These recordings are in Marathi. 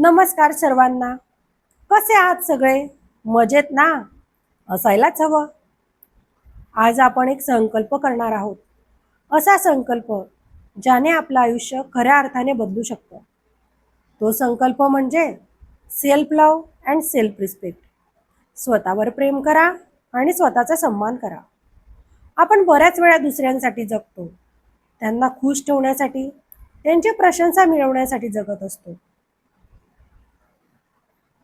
नमस्कार सर्वांना. कसे आहात सगळे? मजेत ना? असायलाच हवं. आज आपण एक संकल्प करणार आहोत. असा संकल्प ज्याने आपलं आयुष्य खऱ्या अर्थाने बदलू शकतं. तो संकल्प म्हणजे self love and self respect स्वतःवर प्रेम करा आणि स्वतःचा सन्मान करा. आपण बऱ्याच वेळा दुसऱ्यांसाठी जगतो. त्यांना खुश ठेवण्यासाठी त्यांची प्रशंसा मिळवण्यासाठी जगत असतो.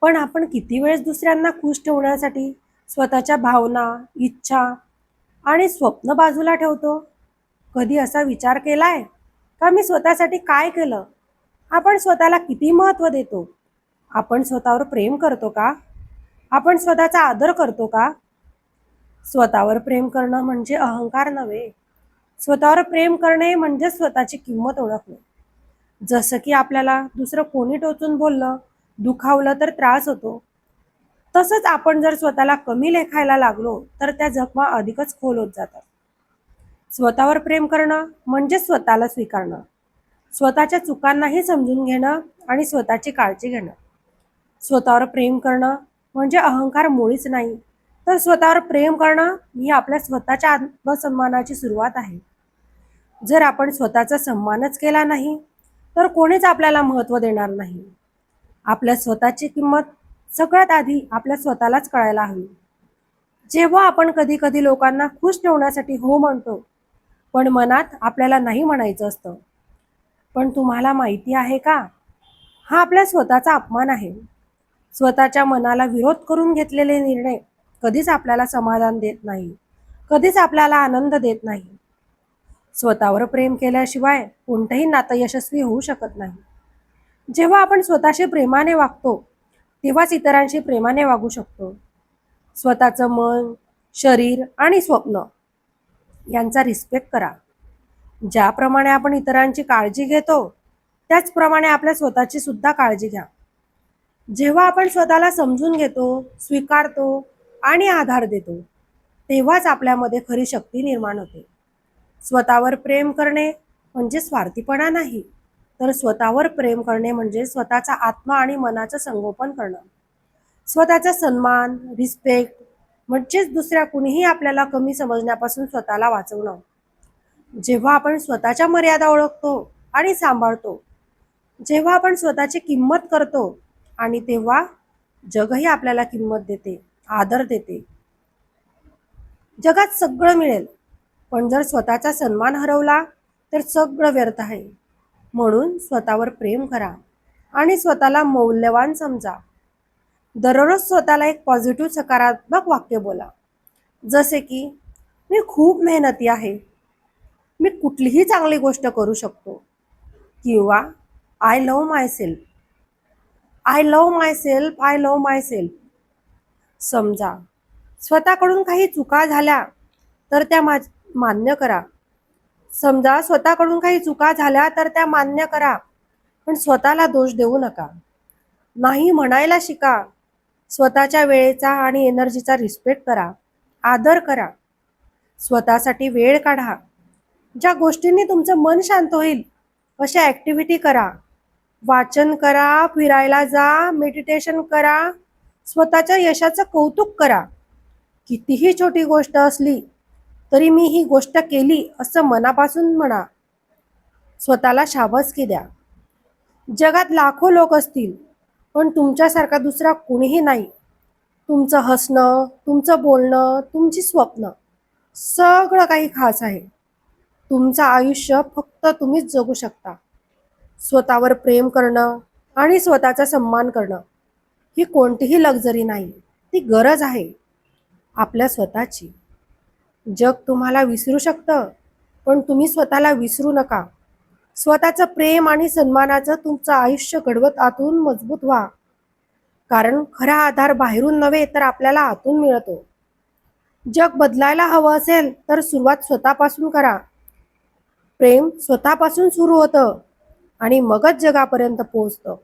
पण आपण किती वेळेस दुसऱ्यांना खुश ठेवण्यासाठी स्वतःच्या भावना इच्छा आणि स्वप्न बाजूला ठेवतो? कधी असा विचार केलाय का मी स्वतःसाठी काय केलं? आपण स्वतःला किती महत्त्व देतो? आपण स्वतःवर प्रेम करतो का? आपण स्वतःचा आदर करतो का? स्वतःवर प्रेम करणं म्हणजे अहंकार नव्हे. स्वतःवर प्रेम करणे म्हणजे स्वतःची किंमत ओळखणे. जसं की आपल्याला दुसरं कोणी टोचून बोललं दुखावलं तर त्रास होतो. तसंच आपण जर स्वतःला कमी लेखायला लागलो तर त्या जखमा अधिकच खोल होत जातात. स्वतःवर प्रेम करणं म्हणजे स्वतःला स्वीकारणं. स्वतःच्या चुकांनाही समजून घेणं आणि स्वतःची काळजी घेणं. स्वतःवर प्रेम करणं म्हणजे अहंकार मुळीच नाही तर स्वतःवर प्रेम करणं ही आपल्या स्वतःच्या आत्मसन्मानाची सुरुवात आहे. जर आपण स्वतःचा सन्मानच केला नाही तर कोणीच आपल्याला महत्त्व देणार नाही. आपल्या स्वतःची किंमत सगळ्यात आधी आपल्या स्वतःलाच कळायला हवी. जेव्हा आपण कधी कधी लोकांना खुश ठेवण्यासाठी हो म्हणतो पण मनात आपल्याला नाही म्हणायचं असतं. पण तुम्हाला माहिती आहे का? हा आपल्या स्वतःचा अपमान आहे. स्वतःच्या मनाला विरोध करून घेतलेले निर्णय कधीच आपल्याला समाधान देत नाही कधीच आपल्याला आनंद देत नाही. स्वतःवर प्रेम केल्याशिवाय कोणतंही नातं यशस्वी होऊ शकत नाही. जेव्हा आपण स्वतःशी प्रेमाने वागतो तेव्हाच इतरांशी प्रेमाने वागू शकतो. स्वतःचं मन शरीर आणि स्वप्न यांचा रिस्पेक्ट करा. ज्याप्रमाणे आपण इतरांची काळजी घेतो त्याचप्रमाणे आपल्या स्वतःची सुद्धा काळजी घ्या. जेव्हा आपण स्वतःला समजून घेतो स्वीकारतो आणि आधार देतो तेव्हाच आपल्यामध्ये खरी शक्ती निर्माण होते. स्वतःवर प्रेम करणे म्हणजे स्वार्थीपणा नाही. तर स्वतःवर प्रेम करणे म्हणजे स्वतःचा आत्मा आणि मनाचं संगोपन करणं. स्वतःचा सन्मान रिस्पेक्ट म्हणजेच दुसऱ्या कुणीही आपल्याला कमी समजण्यापासून स्वतःला वाचवणं. जेव्हा आपण स्वतःच्या मर्यादा ओळखतो आणि सांभाळतो जेव्हा आपण स्वतःची किंमत करतो आणि तेव्हा जगही आपल्याला किंमत देते आदर देते. जगात सगळं मिळेल पण जर स्वतःचा सन्मान हरवला तर सगळं व्यर्थ आहे. म्हणून स्वतःवर प्रेम करा आणि स्वतःला मौल्यवान समजा. दररोज स्वतःला एक पॉझिटिव्ह सकारात्मक वाक्य बोला. जसे की मी खूप मेहनती आहे. मी कुठलीही चांगली गोष्ट करू शकतो. किंवा I love myself I love myself I love myself समजा स्वतःकडून काही चुका झाल्या तर त्या मा मान्य करा. समजा स्वतःकडून काही चुका झाल्या तर त्या मान्य करा पण स्वतःला दोष देऊ नका. नाही म्हणायला शिका. स्वतःच्या वेळेचा आणि एनर्जीचा रिस्पेक्ट करा. आदर करा. स्वतःसाठी वेळ काढा. ज्या गोष्टींनी तुमचं मन शांत होईल अशा ॲक्टिव्हिटी करा. वाचन करा फिरायला जा मेडिटेशन करा. स्वतःच्या यशाचं कौतुक करा. कितीही छोटी गोष्ट असली तरी मी ही गोष्ट केली असं मनापासून म्हणा. स्वतःला शाबासकी द्या. जगात लाखो लोक असतील पण तुमच्यासारखा दुसरा कुणीही नाही. तुमचं हसणं तुमचं बोलणं तुमची स्वप्न सगळं काही खास आहे. तुमचं आयुष्य फक्त तुम्हीच जगू शकता. स्वतःवर प्रेम करणं आणि स्वतःचा सन्मान करणं ही कोणतीही लक्झरी नाही ती गरज आहे आपल्या स्वतःची. जग तुम्हाला विसरू शकतं पण तुम्ही स्वतःला विसरू नका. स्वतःचं प्रेम आणि सन्मानाचं तुमचं आयुष्य घडवत आतून मजबूत व्हा. कारण खरा आधार बाहेरून नव्हे तर आपल्याला आतून मिळतो. जग बदलायला हवं असेल तर सुरुवात स्वतःपासून करा. प्रेम स्वतःपासून सुरू होतं आणि मगच जगापर्यंत पोहोचतं.